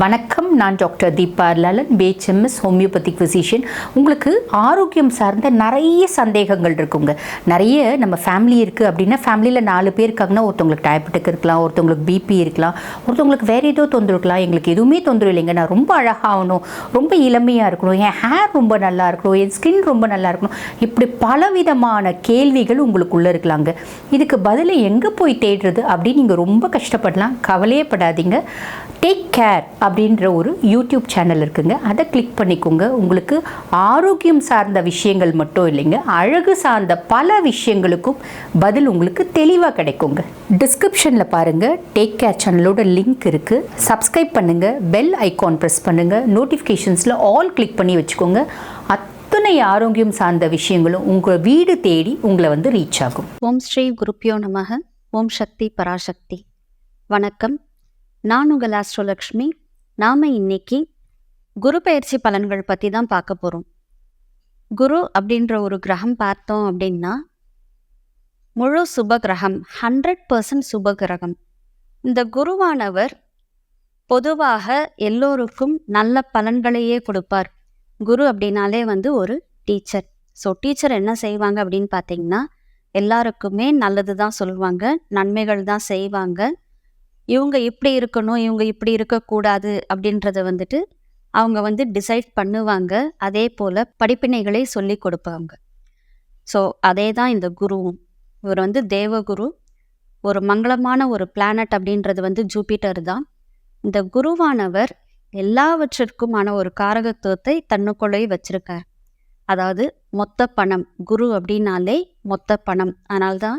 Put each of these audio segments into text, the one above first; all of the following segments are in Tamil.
வணக்கம். நான் doctor Deepa Lalan BHMS homeopathic physician உங்களுக்கு ஆரோக்கியம் சார்ந்த நிறைய சந்தேகங்கள் இருக்குங்க. நிறைய நம்ம ஃபேமிலி இருக்குது அப்படின்னா ஃபேமிலியில் நாலு பேர் இருக்காங்கன்னா ஒருத்தவங்களுக்கு டயபெட்டிக் இருக்கலாம் ஒருத்தவங்களுக்கு பிபி இருக்கலாம் ஒருத்தவங்களுக்கு வேறு ஏதோ தொந்தரவு இருக்கலாம். எங்களுக்கு எதுவுமே தொந்தரவு இல்லைங்க. நான் ரொம்ப அழகாகணும் ரொம்ப இளமையாக இருக்கணும். என் ஹேர் ரொம்ப நல்லா இருக்கணும். என் ஸ்கின் ரொம்ப நல்லா இருக்கணும். இப்படி பலவிதமான கேள்விகள் உங்களுக்குள்ளே இருக்கலாங்க. இதுக்கு பதிலை எங்கே போய் தேடுறது அப்படின்னு நீங்கள் ரொம்ப கஷ்டப்படலாம். கவலையே படாதீங்க. டேக் கேர் அப்படின்ற ஒரு யூடியூப் சேனல் இருக்குங்க. அதை கிளிக் பண்ணிக்கோங்க. உங்களுக்கு ஆரோக்கியம் சார்ந்த விஷயங்கள் மட்டும் இல்லைங்க. அழகு சார்ந்த பல விஷயங்களுக்கும் பதில் உங்களுக்கு தெளிவாக கிடைக்குங்க. டிஸ்கிரிப்ஷனில் பாருங்கள் டேக் கேர் சேனலோட லிங்க் இருக்குது சப்ஸ்கிரைப் பண்ணுங்கள் பெல் ஐக்கான் ப்ரெஸ் பண்ணுங்கள் நோட்டிஃபிகேஷன்ஸில் ஆல் கிளிக் பண்ணி வச்சுக்கோங்க. அத்தனை ஆரோக்கியம் சார்ந்த விஷயங்களும் உங்கள் வீடு தேடி உங்களை வந்து ரீச் ஆகும். ஓம் ஸ்ரீ குருப்பியோ நமக. ஓம் சக்தி பராசக்தி. வணக்கம். நான் உங்கள் ஆஸ்ட்ரோலக்ஷ்மி. நாம் இன்னைக்கு குரு பயிற்சி பலன்கள் பற்றி தான் பார்க்க போகிறோம் குரு அப்படின்ற ஒரு கிரகம் பார்த்தோம் அப்படின்னா முழு சுப கிரகம் ஹண்ட்ரட் பர்சன்ட் சுப கிரகம். இந்த குருவானவர் பொதுவாக எல்லோருக்கும் நல்ல பலன்களையே கொடுப்பார். குரு அப்படின்னாலே வந்து ஒரு டீச்சர். ஸோ டீச்சர் என்ன செய்வாங்க அப்படின்னு பார்த்தீங்கன்னா எல்லாருக்குமே நல்லது தான் சொல்லுவாங்க நன்மைகள் தான் செய்வாங்க. இவங்க இப்படி இருக்கணும் இவங்க இப்படி இருக்கக்கூடாது அப்படின்றத வந்துட்டு அவங்க வந்து டிசைட் பண்ணுவாங்க. அதே போல் படிப்பினைகளை சொல்லி கொடுப்பாங்க. ஸோ அதே தான் இந்த குருவும். இவர் வந்து தேவகுரு. ஒரு மங்களமான ஒரு பிளானட் அப்படின்றது வந்து ஜூபிட்டர் தான். இந்த குருவானவர் எல்லாவற்றிற்குமான ஒரு காரகத்துவத்தை தன்னுக்குள்ளே வச்சிருக்கார். அதாவது மொத்த பணம் குரு அப்படின்னாலே மொத்த பணம். அதனால்தான்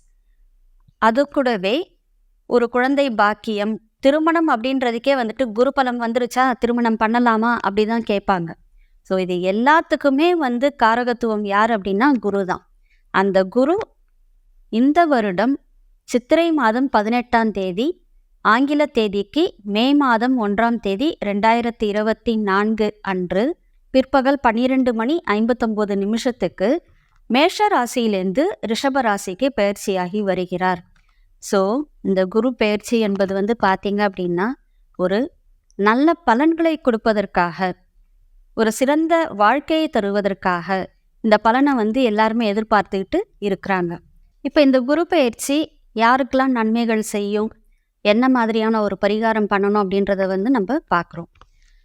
அது கூடவே ஒரு குழந்தை பாக்கியம் திருமணம் அப்படின்றதுக்கே வந்துட்டு குருபலம் வந்துருச்சா திருமணம் பண்ணலாமா அப்படி தான் கேட்பாங்க. ஸோ இது எல்லாத்துக்குமே வந்து காரகத்துவம் யார் அப்படின்னா குரு தான் அந்த குரு இந்த வருடம் சித்திரை மாதம் பதினெட்டாம் தேதி ஆங்கில தேதிக்கு மே மாதம் ஒன்றாம் தேதி ரெண்டாயிரத்தி இருபத்தி நான்கு அன்று பிற்பகல் பன்னிரெண்டு மணி ஐம்பத்தொம்போது நிமிஷத்துக்கு மேஷ ராசியிலிருந்து ரிஷப ராசிக்கு பயிற்சியாகி வருகிறார். ஸோ இந்த குரு பயிற்சி என்பது வந்து பார்த்தீங்க அப்படின்னா ஒரு நல்ல பலன்களை கொடுப்பதற்காக ஒரு சிறந்த வாழ்க்கையை தருவதற்காக இந்த பலனை வந்து எல்லாருமே எதிர்பார்த்துக்கிட்டு இருக்கிறாங்க. இப்போ இந்த குரு பயிற்சி யாருக்கெல்லாம் நன்மைகள் செய்யும் என்ன மாதிரியான ஒரு பரிகாரம் பண்ணணும் அப்படின்றத வந்து நம்ம பார்க்குறோம்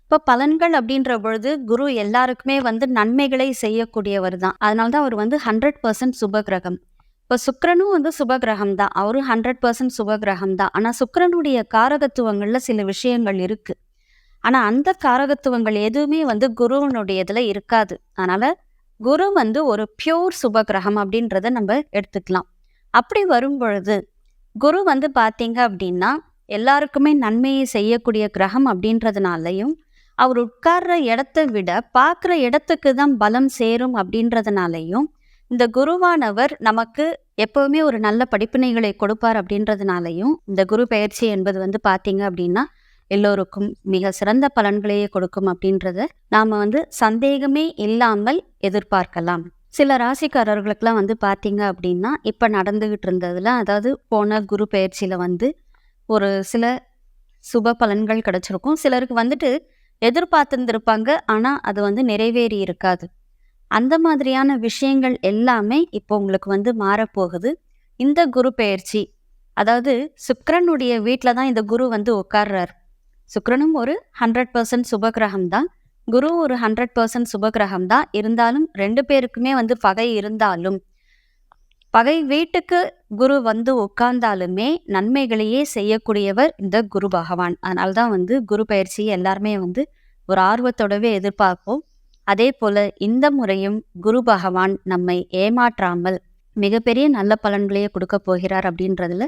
இப்போ பலன்கள் அப்படின்ற பொழுது குரு எல்லாருக்குமே வந்து நன்மைகளை செய்யக்கூடியவர் தான். அதனால தான் அவர் வந்து ஹண்ட்ரட் பர்சன்ட் சுபகிரகம் இப்போ சுக்கரனும் வந்து சுப கிரகம் தான் அவரும் ஹண்ட்ரட் பர்சன்ட் சுபகிரகம் தான் ஆனால் சுக்கரனுடைய காரகத்துவங்களில் சில விஷயங்கள் இருக்குது ஆனால் அந்த காரகத்துவங்கள் எதுவுமே வந்து குருவனுடையதுல இருக்காது. அதனால் குரு வந்து ஒரு பியோர் சுப கிரகம் அப்படின்றத நம்ம எடுத்துக்கலாம். அப்படி வரும் பொழுது குரு வந்து பார்த்தீங்க அப்படின்னா எல்லாருக்குமே நன்மையை செய்யக்கூடிய கிரகம் அப்படின்றதுனாலையும் அவர் உட்கார்ற இடத்தை விட பார்க்குற இடத்துக்கு தான் பலம் சேரும் அப்படின்றதுனாலையும் இந்த குருவானவர் நமக்கு எப்பவுமே ஒரு நல்ல படிப்பினைகளை கொடுப்பார் அப்படின்றதுனாலையும் இந்த குரு பயிற்சி என்பது வந்து பார்த்தீங்க அப்படின்னா எல்லோருக்கும் மிக சிறந்த பலன்களையே கொடுக்கும் அப்படின்றத நாம் வந்து சந்தேகமே இல்லாமல் எதிர்பார்க்கலாம். சில ராசிக்காரர்களுக்கெல்லாம் வந்து பார்த்தீங்க அப்படின்னா இப்போ நடந்துகிட்டு இருந்ததில் அதாவது போன குரு பயிற்சியில் வந்து ஒரு சில சுப பலன்கள் கிடச்சிருக்கும். சிலருக்கு வந்துட்டு எதிர்பார்த்துருந்துருப்பாங்க. ஆனால் அது வந்து நிறைவேறி இருக்காது. அந்த மாதிரியான விஷயங்கள் எல்லாமே இப்போ உங்களுக்கு வந்து மாறப்போகுது. இந்த குரு பெயர்ச்சி அதாவது சுக்ரனுடைய வீட்டில் தான் இந்த குரு வந்து உட்கார்றார். சுக்ரனும் ஒரு ஹண்ட்ரட் பர்சன்ட் சுபகிரகம் தான். குரு ஒரு ஹண்ட்ரட் பர்சன்ட் சுபகிரகம் தான். இருந்தாலும் ரெண்டு பேருக்குமே வந்து பகை இருந்தாலும் பகை வீட்டுக்கு குரு வந்து உட்கார்ந்தாலுமே நன்மைகளையே செய்யக்கூடியவர் இந்த குரு பகவான். அதனால தான் வந்து குரு பயிற்சி எல்லாருமே வந்து ஒரு ஆர்வத்தோடவே எதிர்பார்ப்போம். அதே போல இந்த முறையும் குரு பகவான் நம்மை ஏமாற்றாமல் மிகப்பெரிய நல்ல பலன்களையே கொடுக்க போகிறார் அப்படின்றதுல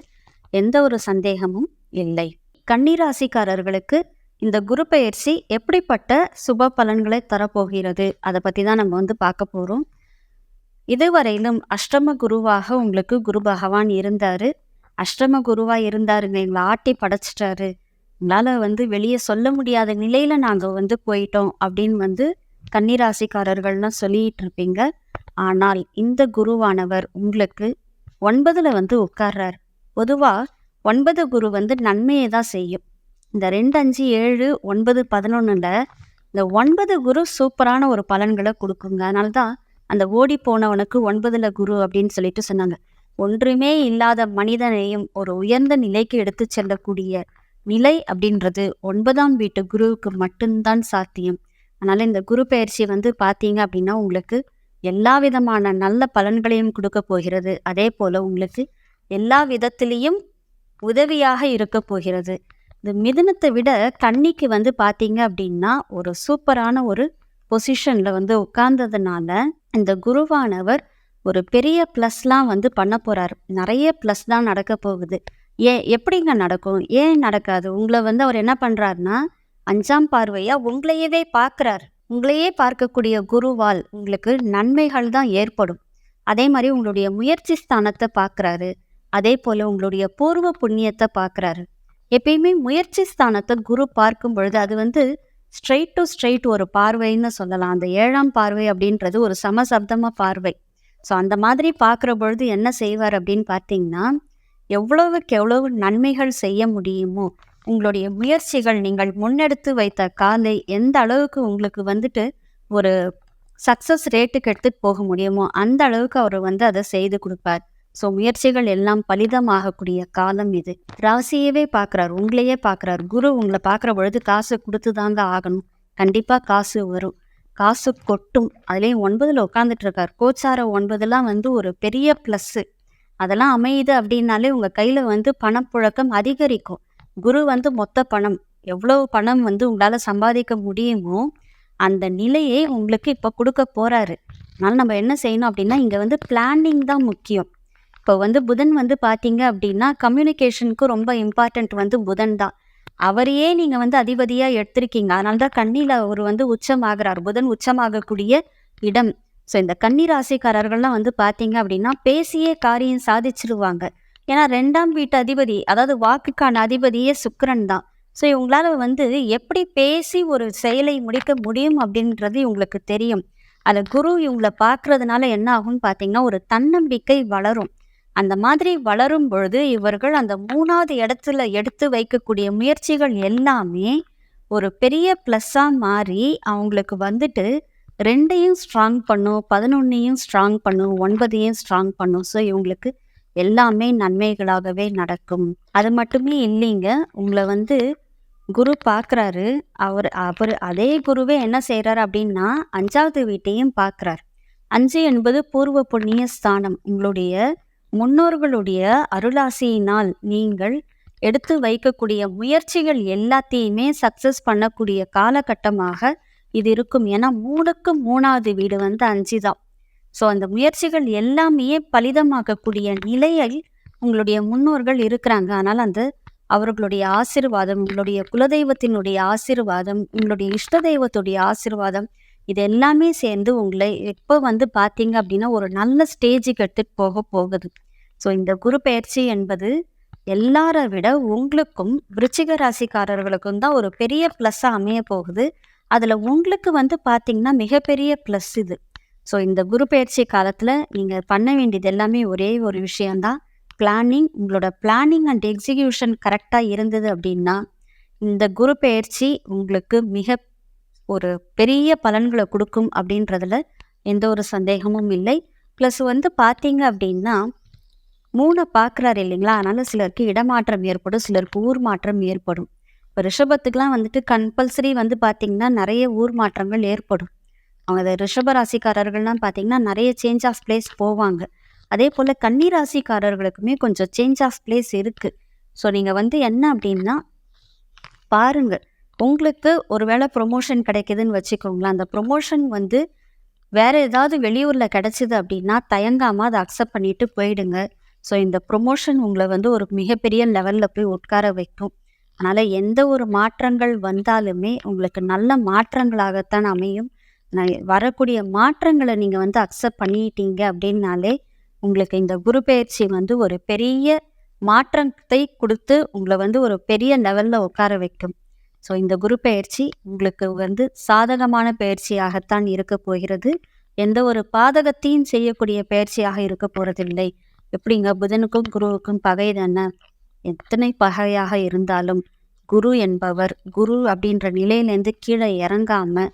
எந்த ஒரு சந்தேகமும் இல்லை. கன்னிராசிக்காரர்களுக்கு இந்த குரு பயிற்சி எப்படிப்பட்ட சுப பலன்களை தரப்போகிறது? அதை பற்றி தான் நம்ம வந்து பார்க்க போகிறோம் இதுவரையிலும் அஷ்டம குருவாக உங்களுக்கு குரு பகவான் இருந்தார். அஷ்டம குருவாக இருந்தாருங்க எங்களை ஆட்டி படைச்சிட்டாரு. உங்களால் வந்து வெளியே சொல்ல முடியாத நிலையில் நாங்கள் வந்து போயிட்டோம் அப்படின்னு வந்து கன்னிராசிக்காரர்கள்னு சொல்லிட்டு இருப்பீங்க. ஆனால் இந்த குருவானவர் உங்களுக்கு ஒன்பதுல வந்து உட்கார்றார். பொதுவாக ஒன்பது குரு வந்து நன்மையை தான் செய்யும். இந்த ரெண்டு அஞ்சு ஏழு ஒன்பது பதினொன்றில் இந்த ஒன்பது குரு சூப்பரான ஒரு பலன்களை கொடுக்குங்க. அதனால தான் அந்த ஓடி போனவனுக்கு ஒன்பதுல குரு அப்படின்னு சொல்லிட்டு சொன்னாங்க. ஒன்றுமே இல்லாத மனிதனையும் ஒரு உயர்ந்த நிலைக்கு எடுத்து செல்லக்கூடிய நிலை அப்படின்றது ஒன்பதாம் வீட்டு குருவுக்கு மட்டும்தான் சாத்தியம். அதனால் இந்த குரு பயிற்சி வந்து பார்த்தீங்க அப்படின்னா உங்களுக்கு எல்லா விதமான நல்ல பலன்களையும் கொடுக்க போகிறது. அதே போல் உங்களுக்கு எல்லா விதத்திலையும் உதவியாக இருக்க போகிறது. இந்த மிதுனத்தை விட கன்னிக்கு வந்து பார்த்தீங்க அப்படின்னா ஒரு சூப்பரான ஒரு பொசிஷனில் வந்து உட்கார்ந்ததுனால இந்த குருவானவர் ஒரு பெரிய ப்ளஸ்லாம் வந்து பண்ண போகிறார் நிறைய ப்ளஸ் தான் நடக்க போகுது. ஏன் எப்படிங்க நடக்கும்? ஏன் நடக்காது? உங்களை வந்து அவர் என்ன பண்ணுறாருன்னா அஞ்சாம் பார்வையாக உங்களையவே பார்க்குறாரு. உங்களையே பார்க்கக்கூடிய குருவால் உங்களுக்கு நன்மைகள் தான் ஏற்படும். அதே மாதிரி உங்களுடைய முயற்சி ஸ்தானத்தை பார்க்குறாரு. அதே போல் உங்களுடைய பூர்வ புண்ணியத்தை பார்க்குறாரு. எப்பயுமே முயற்சி ஸ்தானத்தை குரு பார்க்கும் பொழுது அது வந்து ஸ்ட்ரெயிட் டு ஸ்ட்ரெயிட் ஒரு பார்வைன்னு சொல்லலாம். அந்த ஏழாம் பார்வை அப்படின்றது ஒரு சமசப்தமாக பார்வை. ஸோ அந்த மாதிரி பார்க்குற பொழுது என்ன செய்வார் அப்படின்னு பார்த்தீங்கன்னா எவ்வளவுக்கு எவ்வளவு நன்மைகள் செய்ய முடியுமோ உங்களுடைய முயற்சிகள் நீங்கள் முன்னெடுத்து வைத்த காலை எந்த அளவுக்கு உங்களுக்கு வந்துட்டு ஒரு சக்ஸஸ் ரேட்டுக்கு எடுத்துகிட்டு போக முடியுமோ அந்த அளவுக்கு அவர் வந்து அதை செய்து கொடுப்பார். ஸோ முயற்சிகள் எல்லாம் பலிதமாகக்கூடிய காலம் இது. ராசியவே பார்க்குறாரு உங்களையே பார்க்குறாரு. குரு உங்களை பார்க்குற பொழுது காசு கொடுத்து தாங்க ஆகணும். கண்டிப்பாக காசு வரும். காசு கொட்டும். அதுலேயும் ஒன்பதில் உட்காந்துட்டு இருக்கார். கோச்சார ஒன்பதுலாம் வந்து ஒரு பெரிய ப்ளஸ்ஸு அதெல்லாம் அமையுது அப்படின்னாலே உங்கள் கையில் வந்து பணப்புழக்கம் அதிகரிக்கும். குரு வந்து மொத்த பணம். எவ்வளோ பணம் வந்து உங்களால் சம்பாதிக்க முடியுமோ அந்த நிலையை உங்களுக்கு இப்போ கொடுக்க போகிறாரு அதனால் நம்ம என்ன செய்யணும் அப்படின்னா இங்கே வந்து பிளானிங் தான் முக்கியம். இப்போ வந்து புதன் வந்து பார்த்தீங்க அப்படின்னா கம்யூனிகேஷனுக்கு ரொம்ப இம்பார்ட்டண்ட் வந்து புதன் தான். அவரையே நீங்கள் வந்து அதிபதியாக எடுத்திருக்கீங்க. அதனால தான் கண்ணியில் அவர் வந்து உச்சமாகிறார். புதன் உச்சமாகக்கூடிய இடம். ஸோ இந்த கன்னி ராசிக்காரர்கள்லாம் வந்து பார்த்தீங்க அப்படின்னா பேசியே காரியம் சாதிச்சிருவாங்க. ஏன்னா ரெண்டாம் வீட்டு அதிபதி அதாவது வாக்குக்கான அதிபதியே சுக்கரன் தான். ஸோ இவங்களால வந்து எப்படி பேசி ஒரு செயலை முடிக்க முடியும் அப்படின்றது இவங்களுக்கு தெரியும். அதில் குரு இவங்களை பார்க்கறதுனால என்ன ஆகும்னு பார்த்தீங்கன்னா ஒரு தன்னம்பிக்கை வளரும். அந்த மாதிரி வளரும் பொழுது இவர்கள் அந்த மூணாவது இடத்துல எடுத்து வைக்கக்கூடிய முயற்சிகள் எல்லாமே ஒரு பெரிய ப்ளஸ்ஸாக மாறி அவங்களுக்கு வந்துட்டு ரெண்டையும் ஸ்ட்ராங் பண்ணும் பதினொன்னையும் ஸ்ட்ராங் பண்ணும் ஒன்பதையும் ஸ்ட்ராங் பண்ணும். ஸோ இவங்களுக்கு எல்லாமே நன்மைகளாகவே நடக்கும். அது மட்டுமே இல்லைங்க. உங்களை வந்து குரு பார்க்குறாரு. அவர் அவர் அதே குருவே என்ன செய்கிறார் அப்படின்னா அஞ்சாவது வீட்டையும் பார்க்குறார். அஞ்சு என்பது பூர்வ புண்ணிய ஸ்தானம். உங்களுடைய முன்னோர்களுடைய அருளாசியினால் நீங்கள் எடுத்து வைக்கக்கூடிய முயற்சிகள் எல்லாத்தையுமே சக்ஸஸ் பண்ணக்கூடிய காலகட்டமாக இது இருக்கும். ஏன்னா மூணுக்கு மூணாவது வீடு வந்து அஞ்சு தான் ஸோ அந்த முயற்சிகள் எல்லாமே பலிதமாக்கக்கூடிய நிலையில் உங்களுடைய முன்னோர்கள் இருக்கிறாங்க. ஆனால் அந்த அவர்களுடைய ஆசிர்வாதம் உங்களுடைய குலதெய்வத்தினுடைய ஆசிர்வாதம் உங்களுடைய இஷ்ட தெய்வத்துடைய ஆசிர்வாதம் இது எல்லாமே சேர்ந்து உங்களை எப்போ வந்து பார்த்தீங்க அப்படின்னா ஒரு நல்ல ஸ்டேஜுக்கு எடுத்துகிட்டு போக போகுது. ஸோ இந்த குரு பயிற்சி என்பது எல்லாரை விட உங்களுக்கும் விருச்சிக ராசிக்காரர்களுக்கும் தான் ஒரு பெரிய ப்ளஸ்ஸாக அமைய போகுது. அதில் உங்களுக்கு வந்து பார்த்தீங்கன்னா மிகப்பெரிய ப்ளஸ் இது. ஸோ இந்த குரு பயிற்சி காலத்தில் நீங்கள் பண்ண வேண்டியது எல்லாமே ஒரே ஒரு விஷயந்தான் பிளானிங் உங்களோட பிளானிங் அண்ட் எக்ஸிக்யூஷன் கரெக்டாக இருந்தது அப்படின்னா இந்த குரு பயிற்சி உங்களுக்கு மிக ஒரு பெரிய பலன்களை கொடுக்கும் அப்படின்றதுல எந்த ஒரு சந்தேகமும் இல்லை. ப்ளஸ் வந்து பார்த்தீங்க அப்படின்னா மூணை பார்க்குறாரு இல்லைங்களா? அதனால் சிலருக்கு இடமாற்றம் ஏற்படும் சிலருக்கு ஊர் மாற்றம் ஏற்படும். இப்போ ரிஷபத்துக்கெலாம் வந்துட்டு கம்பல்சரி வந்து பார்த்திங்கன்னா நிறைய ஊர் மாற்றங்கள் ஏற்படும். அவங்க அந்த ரிஷப ராசிக்காரர்கள்லாம் பார்த்தீங்கன்னா நிறைய சேஞ்ச் ஆஃப் பிளேஸ் போவாங்க. அதே போல் கன்னி ராசிக்காரர்களுக்குமே கொஞ்சம் சேஞ்ச் ஆஃப் பிளேஸ் இருக்குது ஸோ நீங்கள் வந்து என்ன அப்படின்னா பாருங்கள் உங்களுக்கு ஒருவேளை ப்ரொமோஷன் கிடைக்குதுன்னு வச்சுக்கோங்களேன். அந்த ப்ரொமோஷன் வந்து வேற ஏதாவது வெளியூரில் கிடச்சிது அப்படின்னா தயங்காமல் அதை அக்செப்ட் பண்ணிட்டு போயிடுங்க. ஸோ இந்த ப்ரொமோஷன் உங்களை வந்து ஒரு மிகப்பெரிய லெவலில் போய் உட்கார வைக்கும். அதனால் எந்த ஒரு மாற்றங்கள் வந்தாலுமே உங்களுக்கு நல்ல மாற்றங்களாகத்தான் அமையும். வரக்கூடிய மாற்றங்களை நீங்கள் வந்து அக்செப்ட் பண்ணிட்டீங்க அப்படின்னாலே உங்களுக்கு இந்த குரு பயிற்சி வந்து ஒரு பெரிய மாற்றத்தை கொடுத்து உங்களை வந்து ஒரு பெரிய லெவலில் உட்கார வைக்கும். ஸோ இந்த குரு பயிற்சி உங்களுக்கு வந்து சாதகமான பயிற்சியாகத்தான் இருக்க போகிறது. எந்த ஒரு பாதகத்தையும் செய்யக்கூடிய பயிற்சியாக இருக்க போகிறதில்லை எப்படிங்க? புதனுக்கும் குருவுக்கும் பகை தானே? எத்தனை பகையாக இருந்தாலும் குரு என்பவர் குரு அப்படின்ற நிலையிலேருந்து கீழே இறங்காமல்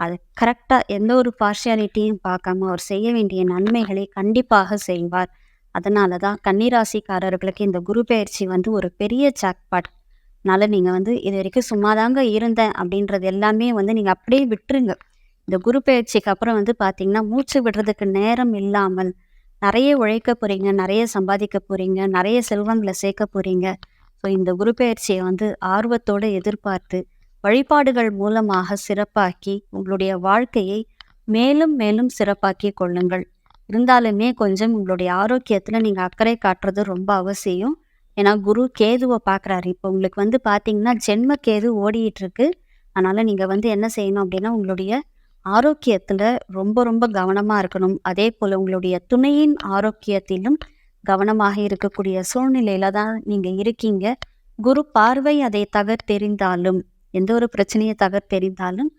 அது கரெக்டாக எந்த ஒரு பார்ஷியாலிட்டியும் பார்க்காம அவர் செய்ய வேண்டிய நன்மைகளை கண்டிப்பாக செய்வார். அதனால தான் கன்னிராசிக்காரர்களுக்கு இந்த குரு பயிற்சி வந்து ஒரு பெரிய ஜாக்பாட் அதனால் நீங்கள் வந்து இது வரைக்கும் சும்மாதாங்க இருந்தேன் அப்படின்றது எல்லாமே வந்து நீங்கள் அப்படியே விட்டுருங்க. இந்த குரு பயிற்சிக்கு அப்புறம் வந்து பார்த்தீங்கன்னா மூச்சு விடுறதுக்கு நேரம் இல்லாமல் நிறைய உழைக்க போகிறீங்க நிறைய சம்பாதிக்க போகிறீங்க நிறைய செல்வங்களை சேர்க்க போகிறீங்க ஸோ இந்த குரு பயிற்சியை வந்து ஆர்வத்தோடு எதிர்பார்த்து வழிபாடுகள் மூலமாக சிறப்பாக்கி உங்களுடைய வாழ்க்கையை மேலும் மேலும் சிறப்பாக்கி கொள்ளுங்கள். இருந்தாலுமே கொஞ்சம் உங்களுடைய ஆரோக்கியத்தில் நீங்கள் அக்கறை காட்டுறது ரொம்ப அவசியம். ஏன்னா குரு கேதுவை பார்க்குறாரு இப்போ உங்களுக்கு வந்து பார்த்தீங்கன்னா ஜென்ம கேது ஓடிட்டு இருக்கு அதனால் நீங்கள் வந்து என்ன செய்யணும் அப்படின்னா உங்களுடைய ஆரோக்கியத்தில் ரொம்ப ரொம்ப கவனமாக இருக்கணும். அதே போல் உங்களுடைய துணையின் ஆரோக்கியத்திலும் கவனமாக இருக்கக்கூடிய சூழ்நிலையில தான் நீங்கள் இருக்கீங்க. குரு பார்வை அதை தகர்த்தெறிந்தாலும் எந்த ஒரு பிரச்சனையை தகர்த்தெறிந்தாலும்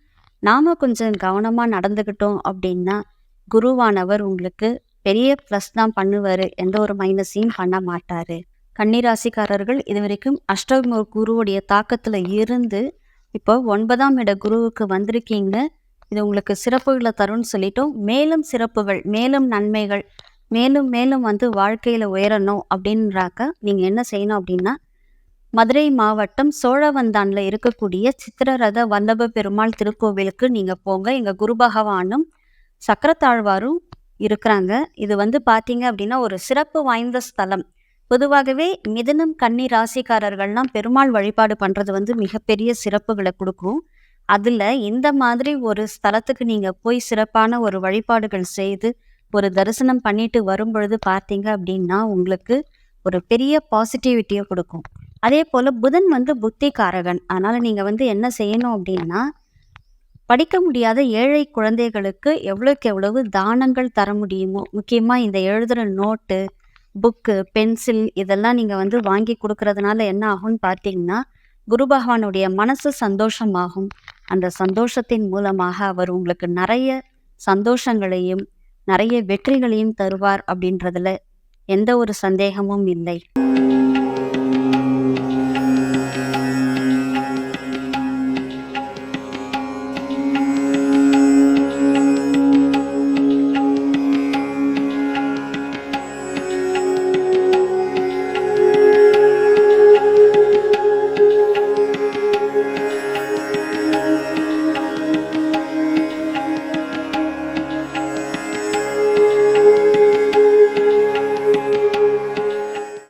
நாம கொஞ்சம் கவனமாக நடந்துக்கிட்டோம் அப்படின்னா குருவானவர் உங்களுக்கு பெரிய ப்ளஸ் தான் பண்ணுவார். எந்த ஒரு மைனஸையும் பண்ண மாட்டார். கன்னிராசிக்காரர்கள் இது வரைக்கும் அஷ்டம குருவுடைய தாக்கத்தில் இருந்து இப்போ ஒன்பதாம் இட குருவுக்கு வந்திருக்கீங்க. இது உங்களுக்கு சிறப்புகளை தரும்னு சொல்லிட்டோம். மேலும் சிறப்புகள் மேலும் நன்மைகள் மேலும் மேலும் வந்து வாழ்க்கையில் உயரணும் அப்படின்றாக்க நீங்கள் என்ன செய்யணும் அப்படின்னா மதுரை மாவட்டம் சோழவந்தானில் இருக்கக்கூடிய சித்திரரத வல்லப பெருமாள் திருக்கோவிலுக்கு நீங்கள் போங்க. எங்கள் குரு பகவானும் சக்கரத்தாழ்வாரும் இருக்கிறாங்க. இது வந்து பார்த்தீங்க அப்படின்னா ஒரு சிறப்பு வாய்ந்த ஸ்தலம். பொதுவாகவே மிதனம் கன்னி ராசிக்காரர்கள்லாம் பெருமாள் வழிபாடு பண்ணுறது வந்து மிகப்பெரிய சிறப்புகளை கொடுக்கும். அதில் இந்த மாதிரி ஒரு ஸ்தலத்துக்கு நீங்கள் போய் சிறப்பான ஒரு வழிபாடுகள் செய்து ஒரு தரிசனம் பண்ணிட்டு வரும்பொழுது பார்த்தீங்க அப்படின்னா உங்களுக்கு ஒரு பெரிய பாசிட்டிவிட்டியை கொடுக்கும். அதே போல் புதன் வந்து புத்திகாரகன். அதனால் நீங்கள் வந்து என்ன செய்யணும் அப்படின்னா படிக்க முடியாத ஏழை குழந்தைகளுக்கு எவ்வளோக்கு எவ்வளவு தானங்கள் தர முடியுமோ முக்கியமாக இந்த எழுதுகிற நோட்டு புக்கு பென்சில் இதெல்லாம் நீங்கள் வந்து வாங்கி கொடுக்கறதுனால என்ன ஆகும்னு பார்த்தீங்கன்னா குரு பகவானுடைய மனசு சந்தோஷமாகும். அந்த சந்தோஷத்தின் மூலமாக அவர் உங்களுக்கு நிறைய சந்தோஷங்களையும் நிறைய வெற்றிகளையும் தருவார் அப்படின்றதுல எந்த ஒரு சந்தேகமும் இல்லை.